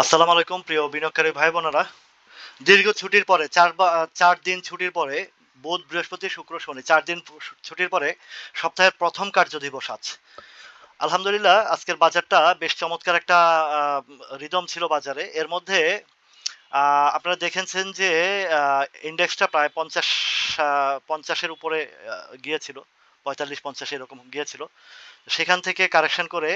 আসসালামু আলাইকুম, প্রিয় বিনিয়োগকারী ভাই বোনেরা। দীর্ঘ ছুটির পরে, চার চার দিন ছুটির পরে, বুধ, বৃহস্পতি, শুক্র, শনি, চার দিন ছুটির পরে সপ্তাহের প্রথম কার্য দিবস আজ। আলহামদুলিল্লাহ, আজকের বাজারটা বেশ চমৎকার একটা রিদম ছিল বাজারে। এর মধ্যে আপনারা দেখেছেন যে ইন্ডেক্সটা প্রায় পঞ্চাশ পঞ্চাশের উপরে গিয়েছিল। পঁয়তাল্লিশ, পঞ্চাশ এরকম গিয়েছিল। সেখান থেকে কারেকশন করে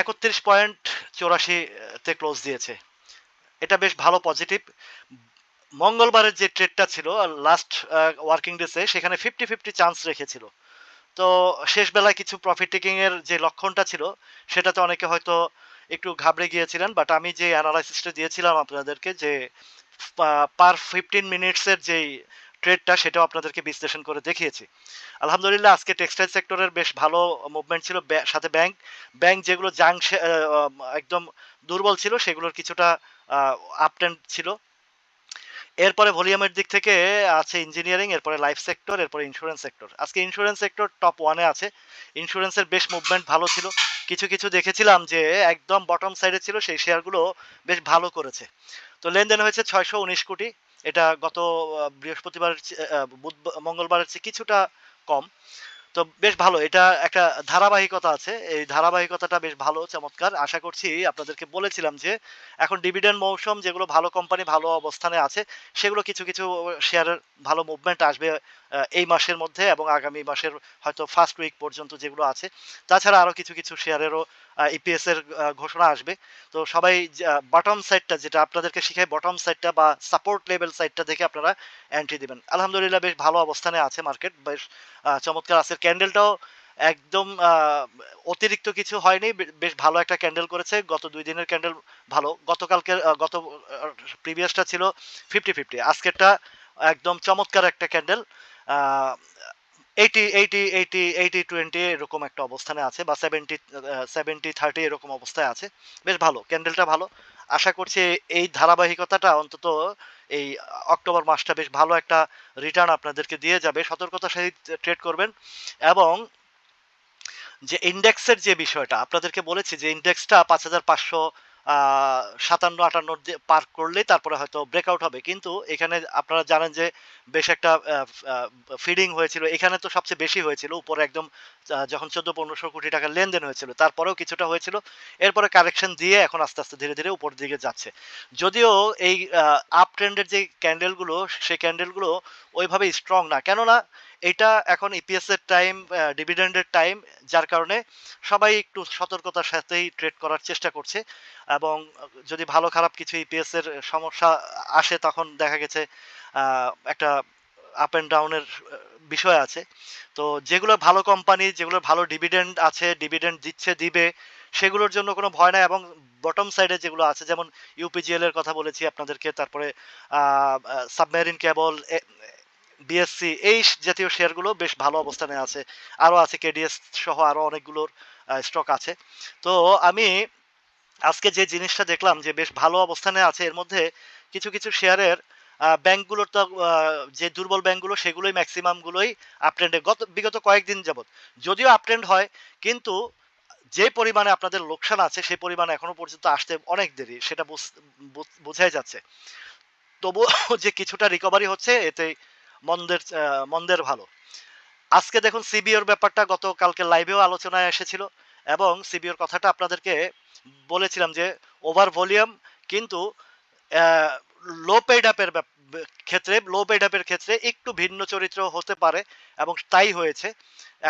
একত্রিশ পয়েন্ট চৌরাশি তে ক্লোজ দিয়েছে। এটা বেশ ভালো পজিটিভ মঙ্গলবারের যে ট্রেডটা ছিল লাস্ট ওয়ার্কিং ডেসে সেখানে ফিফটি ফিফটি চান্স রেখেছিল। তো শেষ বেলায় কিছু প্রফিট টেকিং এর যে লক্ষণটা ছিল, সেটাতে অনেকে হয়তো একটু ঘাবড়ে গিয়েছিলেন বাট আমি যে অ্যানালাইসিসটা দিয়েছিলাম আপনাদেরকে যে পার ফিফটিন মিনিটসের যেই ট্রেডটা সেটাও আপনাদেরকে বিশ্লেষণ করে দেখিয়েছি। আলহামদুলিল্লাহ, আজকে টেক্সটাইল সেক্টরের বেশ ভালো মুভমেন্ট ছিল সাথে ব্যাংক ব্যাংক যেগুলো জাং একদম দুর্বল ছিল, সেগুলোর কিছুটা আপটেন্ড ছিল। এরপরে ভলিউমের দিক থেকে আছে ইঞ্জিনিয়ারিং এরপরে লাইফ সেক্টর এরপরে ইন্স্যুরেন্স সেক্টর আজকে ইন্স্যুরেন্স সেক্টর টপ ওয়ানে আছে। ইন্স্যুরেন্সের বেশ মুভমেন্ট ভালো ছিল। কিছু কিছু দেখেছিলাম যে একদম বটম সাইডে ছিল, সেই শেয়ারগুলো বেশ ভালো করেছে। তো লেনদেন হয়েছে ছয়শো উনিশ কোটি। এটা গত বৃহস্পতিবার মঙ্গলবারের চেয়ে কিছুটা কম। তো বেশ ভালো, এটা একটা ধারাবাহিকতা আছে। এই ধারাবাহিকতাটা বেশ ভালো, চমৎকার। আশা করছি আপনাদেরকে বলেছিলাম যে, এখন ডিভিডেন্ড মৌসুম, যেগুলো ভালো কোম্পানি, ভালো অবস্থানে আছে, সেগুলো কিছু কিছু শেয়ারের ভালো মুভমেন্ট আসবে এই মাসের মধ্যে এবং আগামী মাসের হয়তো ফার্স্ট উইক পর্যন্ত যেগুলো আছে। তাছাড়া আরও কিছু কিছু শেয়ারেরও ইপিএস এর ঘোষণা আসবে। তো সবাই বটম সাইডটা যেটা আপনাদেরকে শিখাই বটম সাইডটা বা সাপোর্ট লেভেল সাইডটা দেখে আপনারা এন্ট্রি দিবেন। আলহামদুলিল্লাহ বেশ ভালো অবস্থানে আছে মার্কেট বেশ চমৎকার। আছে ক্যান্ডেলটাও একদম অতিরিক্ত কিছু হয়নি বেশ ভালো একটা ক্যান্ডেল করেছে। গত দুই দিনের ক্যান্ডেল ভালো। গতকালকে গত প্রিভিয়াসটা ছিল ফিফটি ফিফটি আজকেরটা একদম চমৎকার একটা ক্যান্ডেল এইটি এইটি এইটি এইটি টোয়েন্টি এরকম একটা অবস্থানে আছে বা সেভেন্টি সেভেন্টি থার্টি এরকম অবস্থায় আছে। বেশ ভালো ক্যান্ডেলটা ভালো। আশা করছি এই ধারাবাহিকতাটা অন্তত এই অক্টোবর মাসটা বেশ ভালো একটা রিটার্ন আপনাদেরকে দিয়ে যাবে। সতর্কতার সহিত ট্রেড করবেন এবং যে ইন্ডেক্সের যে বিষয়টা, আপনাদেরকে বলেছি যে ইন্ডেক্সটা পাঁচ হাজার পাঁচশো সাতান্ন আটান্ন পার করলেই তারপরে হয়তো ব্রেকআউট হবে। কিন্তু এখানে আপনারা জানেন যে বেশ একটা ফিডিং হয়েছিল। এখানে তো সবচেয়ে বেশি হয়েছিল। উপরে একদম যখন চোদ্দ পনেরোশো কোটি টাকার লেনদেন হয়েছিল, তারপরেও কিছুটা হয়েছিল। এরপরে কারেকশন দিয়ে এখন আস্তে আস্তে ধীরে ধীরে উপর দিকে যাচ্ছে। যদিও এই আপ ট্রেন্ডের যে ক্যান্ডেলগুলো সেই ক্যান্ডেলগুলো ওইভাবে স্ট্রং না। কেননা এটা এখন ইপিএস এর টাইম ডিভিডেন্ডের টাইম যার কারণে সবাই একটু সতর্কতার সাথেই ট্রেড করার চেষ্টা করছে এবং যদি ভালো খারাপ কিছু ইপিএস এর সমস্যা আসে তখন দেখা গেছে একটা আপ অ্যান্ড ডাউনের বিষয় আছে। তো যেগুলো ভালো কোম্পানি যেগুলো ভালো ডিভিডেন্ড আছে ডিভিডেন্ড দিচ্ছে, দিবে, সেগুলোর জন্য কোনো ভয় নাই এবং বটম সাইডে যেগুলো আছে, যেমন ইউপিজিএল এর কথা বলেছি আপনাদেরকে, তারপরে সাবমেরিন কেবল বিএসসি এই জাতীয় শেয়ারগুলো বেশ ভালো অবস্থানে আছে। আরও আছে কেডিএস সহ আরও অনেকগুলোর স্টক আছে। তো আমি আজকে যে জিনিসটা দেখলাম যে বেশ ভালো অবস্থানে আছে, এর মধ্যে কিছু কিছু শেয়ারের ব্যাংকগুলোর তো যে দুর্বল ব্যাংকগুলো, সেগুলোই ম্যাক্সিমামগুলোই আপট্রেন্ডে গত, বিগত কয়েকদিন যাবত যদিও আপট্রেন্ড হয়, কিন্তু যে পরিমাণে আপনাদের লোকসান আছে, সেই পরিমাণে এখনও পর্যন্ত আসতে অনেক দেরি, সেটা বুঝ- বুঝ- বোঝাই যাচ্ছে। তবু যে কিছুটা রিকভারি হচ্ছে, এতে মন্দের মন্দের ভালো। আজকে দেখুন সিবিওর ব্যাপারটা গতকালকে লাইভেও আলোচনায় এসেছিল এবং সিবিওর কথাটা আপনাদেরকে বলেছিলাম যে ওভার ভলিউম কিন্তু লো পেড আপের ক্ষেত্রে লো পেড আপের ক্ষেত্রে একটু ভিন্ন চরিত্র হতে পারে এবং তাই হয়েছে।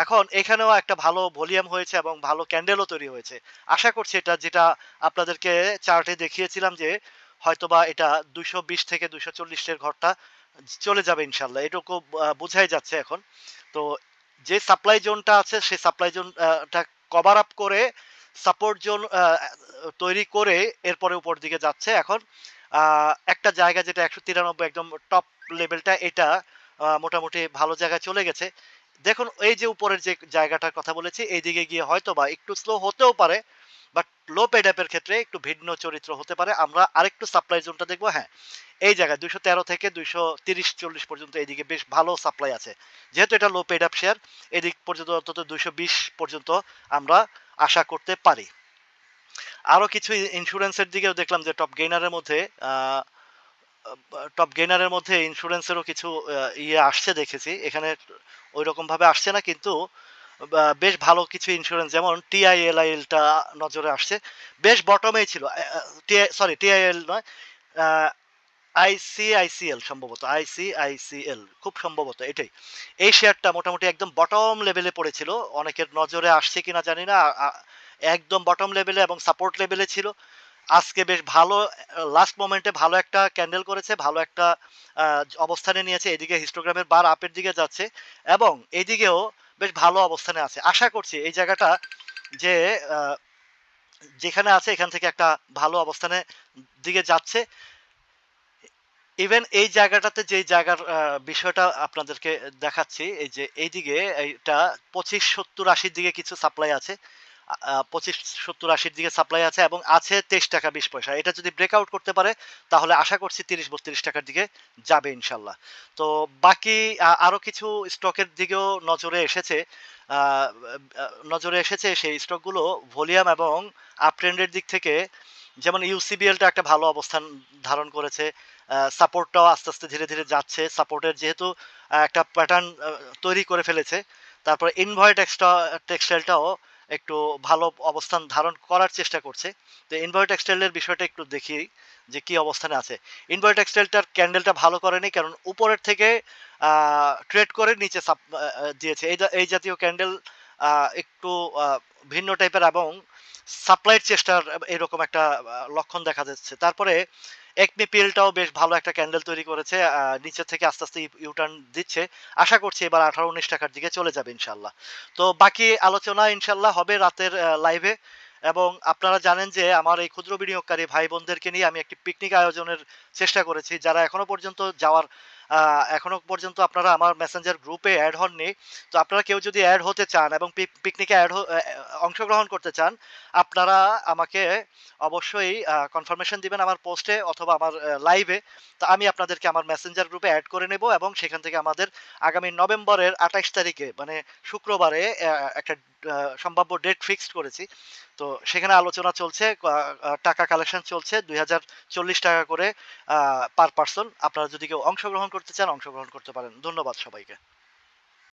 এখন এখানেও একটা ভালো ভলিউম হয়েছে এবং ভালো ক্যান্ডেলও তৈরি হয়েছে। আশা করছি এটা যেটা আপনাদেরকে চার্টে দেখিয়েছিলাম যে হয়তোবা এটা দুশো বিশ থেকে দুশো চল্লিশের ঘরটা চলে যাবে ইনশাল্লাহ এটুকু বোঝাই যাচ্ছে এখন। তো যে সাপ্লাই জোনটা আছে সেই সাপ্লাই জোনটা কভার আপ করে সাপোর্ট জোন তৈরি করে এরপরে উপর দিকে যাচ্ছে এখন। একটা জায়গা যেটা একশো তিরানব্বই একদম টপ লেভেলটা এটা মোটামুটি ভালো জায়গায় চলে গেছে। দেখুন, এই যে উপরের যে জায়গাটার কথা বলেছি এই দিকে গিয়ে হয়তো বা একটু স্লো হতেও পারে বাট লো পেড অ্যাপের ক্ষেত্রে একটু ভিন্ন চরিত্র হতে পারে। আমরা আরেকটু সাপ্লাই জোনটা দেখব হ্যাঁ। এই জায়গায় দুইশো তেরো থেকে দুইশো তিরিশ চল্লিশ পর্যন্ত এইদিকে বেশ ভালো সাপ্লাই আছে। যেহেতু এটা লো পেড আপ শেয়ার এদিক পর্যন্ত অন্তত দুইশো বিশ পর্যন্ত আমরা আশা করতে পারি। আরও কিছু ইন্স্যুরেন্সের দিকেও দেখলাম যে টপ গেইনারের মধ্যে টপ গেইনারের মধ্যে ইন্স্যুরেন্সেরও কিছু ইয়ে আসছে দেখেছি। এখানে ওই রকম ভাবে আসছে না, কিন্তু বেশ ভালো কিছু ইন্স্যুরেন্স যেমন টিআইএলআইএলটা নজরে আসছে। বেশ বটমেই ছিল। সরি টিআইএল নয় আইসিআইসিএল সম্ভবত আইসিআইসিএল খুব সম্ভবত এটাই। এই শেয়ারটা মোটামুটি একদম বটম লেভেলে পড়েছিল। অনেকের নজরে আসছে কিনা জানি না। আ- আ- একদম বটম লেভেলে এবং সাপোর্ট লেভেলে ছিল। আজকে বেশ ভালো লাস্ট মোমেন্টে ভালো একটা ক্যান্ডেল করেছে, ভালো একটা অবস্থানে নিয়েছে। এদিকে হিস্টোগ্রামের বার আপের দিকে যাচ্ছে এবং এইদিকেও বেশ ভালো অবস্থানে আছে। আশা করছি এই জায়গাটা যে যেখানে আছে এখান থেকে একটা ভালো অবস্থানে দিকে যাচ্ছে। ইভেন এই জায়গাটাতে যে জায়গার বিষয়টা আপনাদেরকে দেখাচ্ছি, এই যে এইদিকে এইটা পঁচিশ সত্তর আশির দিকে কিছু সাপ্লাই আছে। পঁচিশ, সত্তর, আশির দিকে সাপ্লাই আছে এবং আছে তেইশ টাকা, বিশ পয়সা। এটা যদি ব্রেকআউট করতে পারে, তাহলে আশা করছি তিরিশ, বত্রিশ টাকার দিকে যাবে ইনশাল্লাহ। তো বাকি, আ- আরও কিছু স্টকের দিকেও নজরে এসেছে নজরে এসেছে সেই স্টকগুলো ভলিউম এবং আপট্রেন্ডের দিক থেকে। যেমন ইউসিবিএলটা একটা ভালো অবস্থান ধারণ করেছে সাপোর্টটাও আস্তে আস্তে ধীরে ধীরে যাচ্ছে। সাপোর্টের যেহেতু একটা প্যাটার্ন তৈরি করে ফেলেছে। তারপরে ইনভয়েট এক্সট্রা টেক্সটাইলটাও একটু ভালো অবস্থান ধারণ করার চেষ্টা করছে। তো ইনভয়েট টেক্সটাইলের বিষয়টা একটু দেখি যে কি অবস্থানে আছে। ইনভয়েট টেক্সটাইলটার ক্যান্ডেলটা ভালো করেনি, কারণ উপরের থেকে ট্রেড করে নিচে সাপ দিয়েছে। এই এই জাতীয় ক্যান্ডেল একটু ভিন্ন টাইপের এবং সাপ্লাইয়ের চেষ্টার এরকম একটা লক্ষণ দেখা যাচ্ছে। তারপরে একমি বেশ ভালো একটা ক্যান্ডেল তৈরি করেছে নিচে থেকে আস্তে আস্তে ইউটার্ন দিচ্ছে। আশা করছি এবার আঠারো উনিশ টাকার দিকে চলে যাবে ইনশাল্লাহ তো বাকি আলোচনা ইনশাল্লাহ হবে রাতের লাইভে এবং আপনারা জানেন যে আমার এই ক্ষুদ্র বিনিয়োগকারী ভাই বোনদেরকে নিয়ে আমি একটি পিকনিক আয়োজনের চেষ্টা করেছি। যারা এখনও পর্যন্ত যাওয়ার এখনও পর্যন্ত আপনারা আমার মেসেঞ্জার গ্রুপে অ্যাড হননি। তো আপনারা কেউ যদি অ্যাড হতে চান এবং পিকনিকে অ্যাড অংশগ্রহণ করতে চান, আপনারা আমাকে অবশ্যই কনফার্মেশন দিবেন আমার পোস্টে অথবা আমার লাইভে তো আমি আপনাদেরকে আমার মেসেঞ্জার গ্রুপে অ্যাড করে নেব এবং সেখান থেকে আমাদের আগামী নভেম্বরের আঠাইশ তারিখে মানে শুক্রবারে একটা সম্ভাব্য ডেট ফিক্সড করেছি। তো সেখানে আলোচনা চলছে টাকা কালেকশন চলছে, দুই হাজার চল্লিশ টাকা করে পার পার্সন আপনারা যদি কেউ অংশগ্রহণ করতে চান, অংশগ্রহণ করতে পারেন। ধন্যবাদ সবাইকে।